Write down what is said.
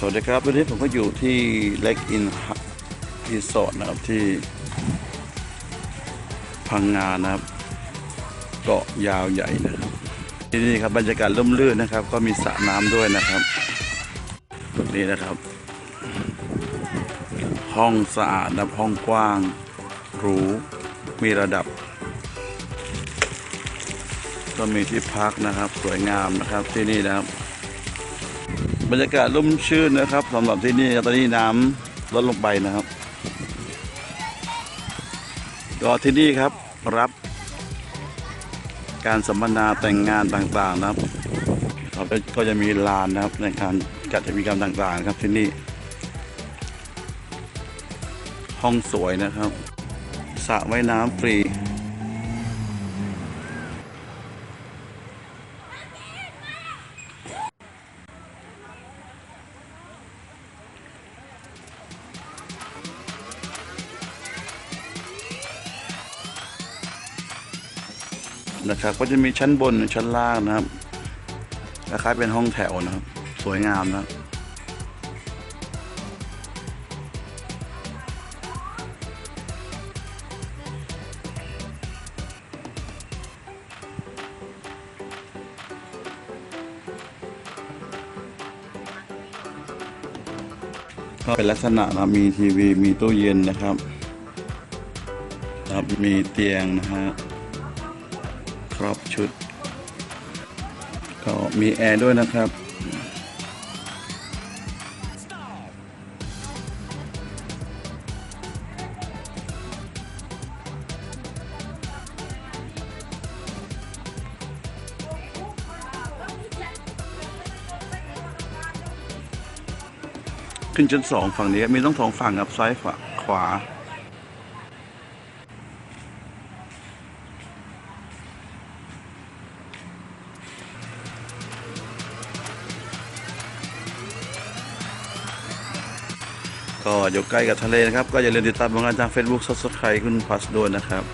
สวัสดีครับ วันนี้ผมก็อยู่ที่เล็กอินรีสอร์ทนะครับที่ พังงานะครับ เกาะยาวใหญ่นะครับ ที่นี่ครับบรรยากาศร่มรื่นนะครับ ก็มีสระน้ำด้วยนะครับตรงนี้นะครับ ห้องสะอาดนะห้องกว้างหรูมีระดับ ก็มีที่พักนะครับ สวยงามนะครับที่นี่นะครับ บรรยากาศร่มชื่นนะครับสำหรับที่นี่ตอนนี้น้ำลดลงไปนะครับก็ที่นี่ครับรับการสัมมนาแต่งงานต่างๆนะครับเขาก็จะมีลานนะครับในการจัดกิจกรรมต่างๆ ครับที่นี่ ห้องสวยนะครับสระว่ายน้ำฟรี นะครับ ก็จะมีชั้นบนชั้นล่างนะครับคล้ายๆเป็นห้องแถวนะครับ สวยงามนะครับก็เป็นลักษณะนะมีทีวี มีตู้เย็นนะครับครับมีเตียงนะฮะ ครอบชุด ก็มีแอร์ด้วยนะครับ ขึ้นชั้นสองฝั่งนี้มีต้องสองฝั่งครับซ้ายขวาขวา ก็อยู่ใกล้กับทะเลนะครับ ก็อย่าลืมติดตามผลงานทาง Facebook ซับสไครต์คุณพัสด้วยนะครับ